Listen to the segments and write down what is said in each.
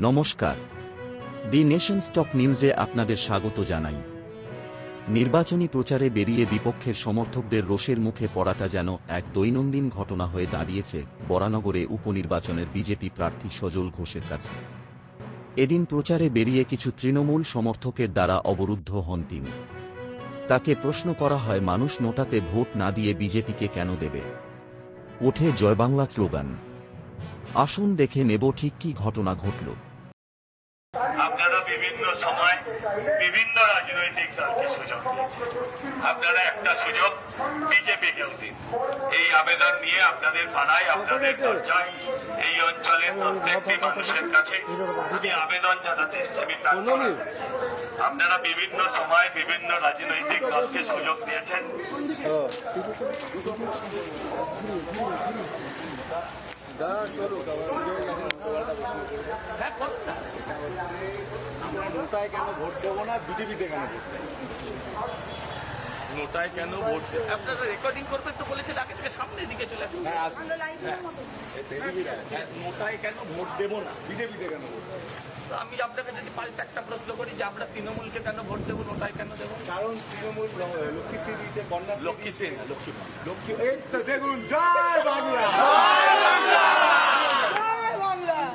নমস্কার। দি nation stock নিউজে আপনাদের স্বাগত জানাই। নির্বাচনী প্রচারে বেরিয়ে বিপক্ষের সমর্থকদের রোষের মুখে পড়াটা যেন এক দৈনন্দিন ঘটনা হয়ে দাঁড়িয়েছে বরানগরে উপনির্বাচনের বিজেপি প্রার্থী সজল ঘোষের কাছে। এদিন প্রচারে বেরিয়ে কিছু তৃণমূল সমর্থকের দ্বারা অবরুদ্ধ হন তিনি। তাকে প্রশ্ন করা হয়, মানুষ নোটাতে ভোট না দিয়ে বিজেপিকে কেন দেবে? ওঠে জয়বাংলা স্লোগান। আসুন দেখে নেব ঠিক কি ঘটনা ঘটল। বিভিন্ন সময় বিভিন্ন রাজনৈতিক দলকে সুযোগ দিয়েছেন আপনারা একটা সুযোগ বিজেপিকেও দিন। এই আবেদন নিয়ে আপনাদের পাড়ায় আপনাদের দরজায় এই অঞ্চলের প্রত্যেকটি মানুষের কাছে আমি আবেদন জানাতে এসেছি আমি আপনারা বিভিন্ন সময় বিভিন্ন রাজনৈতিক দলকে সুযোগ দিয়েছেন। নোটায় কেন ভোট দেবো না? বিজেপিতে কেন ভোট নোটায় কেন ভোট আপনারা রেকর্ডিং করবেন তো বলেছেন আগে থেকে সামনের দিকে চলে আসুন। আসুন। নোটায় কেন ভোট দেবো না? বিজেপিতে কেন তো আমি আপনাকে যদি পাল্টা একটা প্রশ্ন করি যে আমরা তৃণমূলকে কেন ভোট দেবো নোটায় কেন দেবো? কারণ তৃণমূল লক্ষ্মীশ্রী দিয়েছে কন্যা লক্ষ্মীশ্রী না, লক্ষ্মী লক্ষ্মী দেখুন জয় বাংলা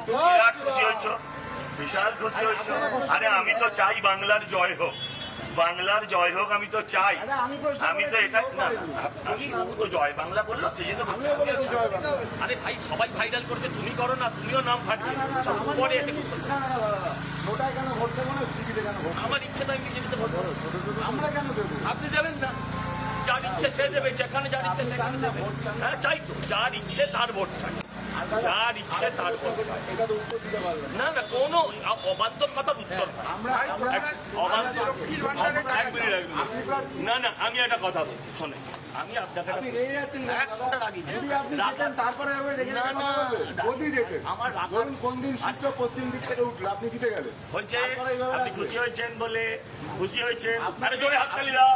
বিরাট খুশি হয়েছ বিশাল খুশি হয়েছ আরে আমি তো চাই বাংলার জয় হোক বাংলার জয় হোক আমি তো চাই আমি তো এটা না তো জয় বাংলা সেই জন্য আরে ভাই সবাই ভাইরাল করছে তুমি করো না তুমিও নাম ফাটিয়ে পরে এসে আমার ইচ্ছে বিজেপিতে ভোট আপনি দেবেন না যার ইচ্ছে সে দেবে যেখানে যার ইচ্ছে সেখানে দেবে হ্যাঁ চাই তো যার ইচ্ছে তার ভোট চাই যার ইচ্ছে তার না। না কোনো অবান্তর কথার উত্তর না। না না আমি একটা কথা বলছি শোনেন আমি আপনাকে আমার কোন দিন সূর্য পশ্চিম দিক থেকে উঠল আপনি জিতে গেলেন হয়েছে আপনি খুশি হয়েছেন বলে খুশি হয়েছেন আরে জোরে হাততালি দাও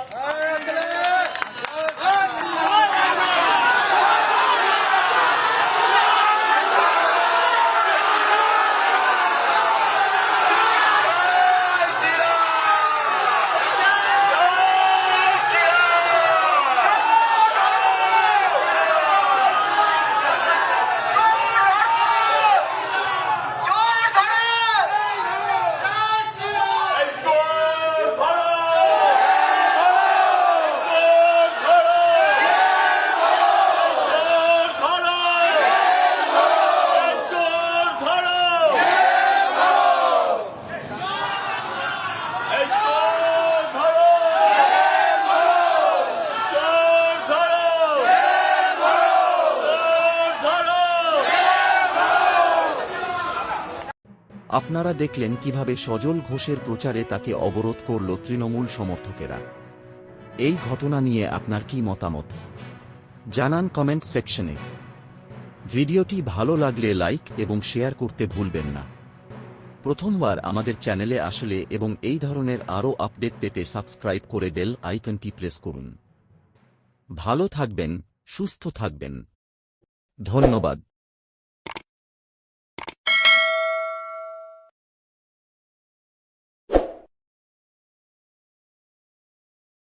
আপনারা দেখলেন কীভাবে সজল ঘোষের প্রচারে তাকে অবরোধ করল তৃণমূল সমর্থকেরা। এই ঘটনা নিয়ে আপনার কি মতামত? জানান কমেন্ট সেকশনে। ভিডিওটি ভালো লাগলে লাইক এবং শেয়ার করতে ভুলবেন না। প্রথমবার আমাদের চ্যানেলে আসলে এবং এই ধরনের আরও আপডেট পেতে সাবস্ক্রাইব করে বেল আইকনটি প্রেস করুন। ভালো থাকবেন, সুস্থ থাকবেন। ধন্যবাদ।